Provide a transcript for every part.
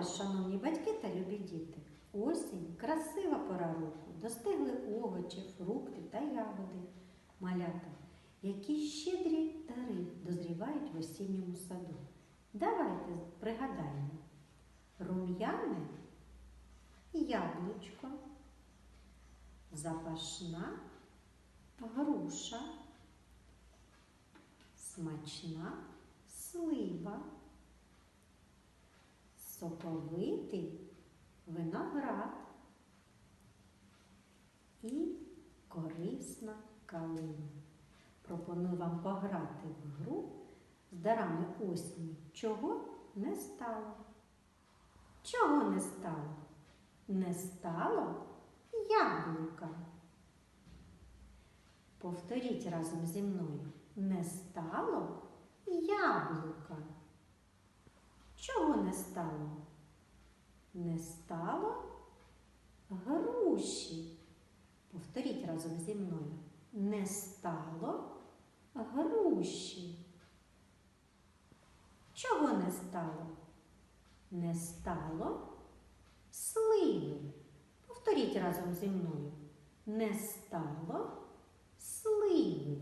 вас, шановні батьки та любі діти. Осінь красива пора року. Достигли овочі, фрукти та ягоди. Малята, які щедрі дари дозрівають в осінньому саду. Давайте пригадаємо. Рум'яне яблучко, запашна груша, смачна слива, соковитий виноград і корисна калина. Пропоную вам пограти в гру з дарами осені. Чого не стало? Чого не стало? Не стало яблука. Повторіть разом зі мною. Не стало яблука. Чого не стало? Не стало груші. Повторіть разом зі мною. Не стало груші. Чого не стало? Не стало сливи. Повторіть разом зі мною. Не стало сливи.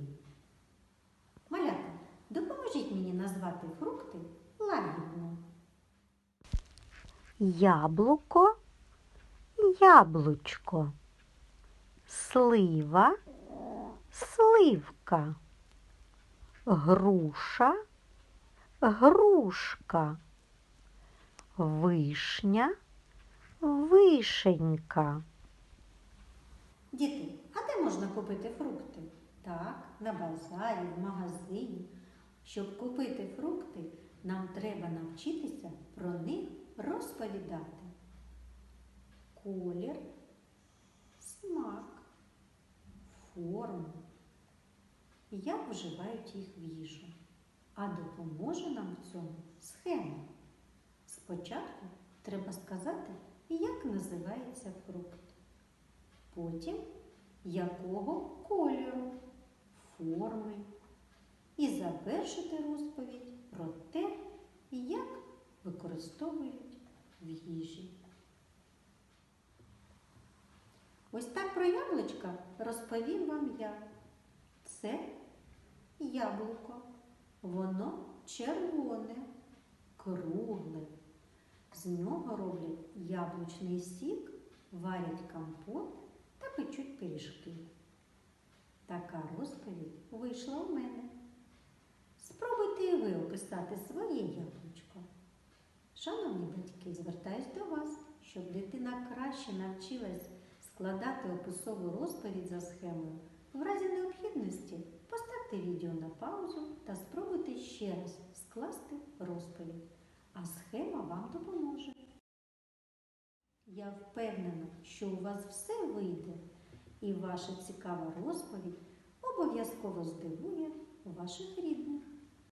Малята, допоможіть мені назвати фрукти Яблуко, яблучко, слива, сливка, груша, грушка, вишня, вишенька. Діти, а де можна купити фрукти? Так, на базарі, в магазині. Щоб купити фрукти, нам треба навчитися про них розповідати. Колір, смак, форму, як вживають їх в їжу. А допоможе нам в цьому схема. Спочатку треба сказати, як називається фрукт. Потім якого кольору, форми. І завершити розповідь про те, як використовують в їжі. Ось так про яблучка розповім вам я. Це яблуко. Воно червоне, кругле. З нього роблять яблучний сік, варять компот та печуть пиріжки. Така розповідь вийшла у мене. Спробуйте і ви описати своє яблучко. Шановні батьки, звертаюсь до вас, щоб дитина краще навчилась складати описову розповідь за схемою. В разі необхідності поставте відео на паузу та спробуйте ще раз скласти розповідь, а схема вам допоможе. Я впевнена, що у вас все вийде, і ваша цікава розповідь обов'язково здивує ваших рідних.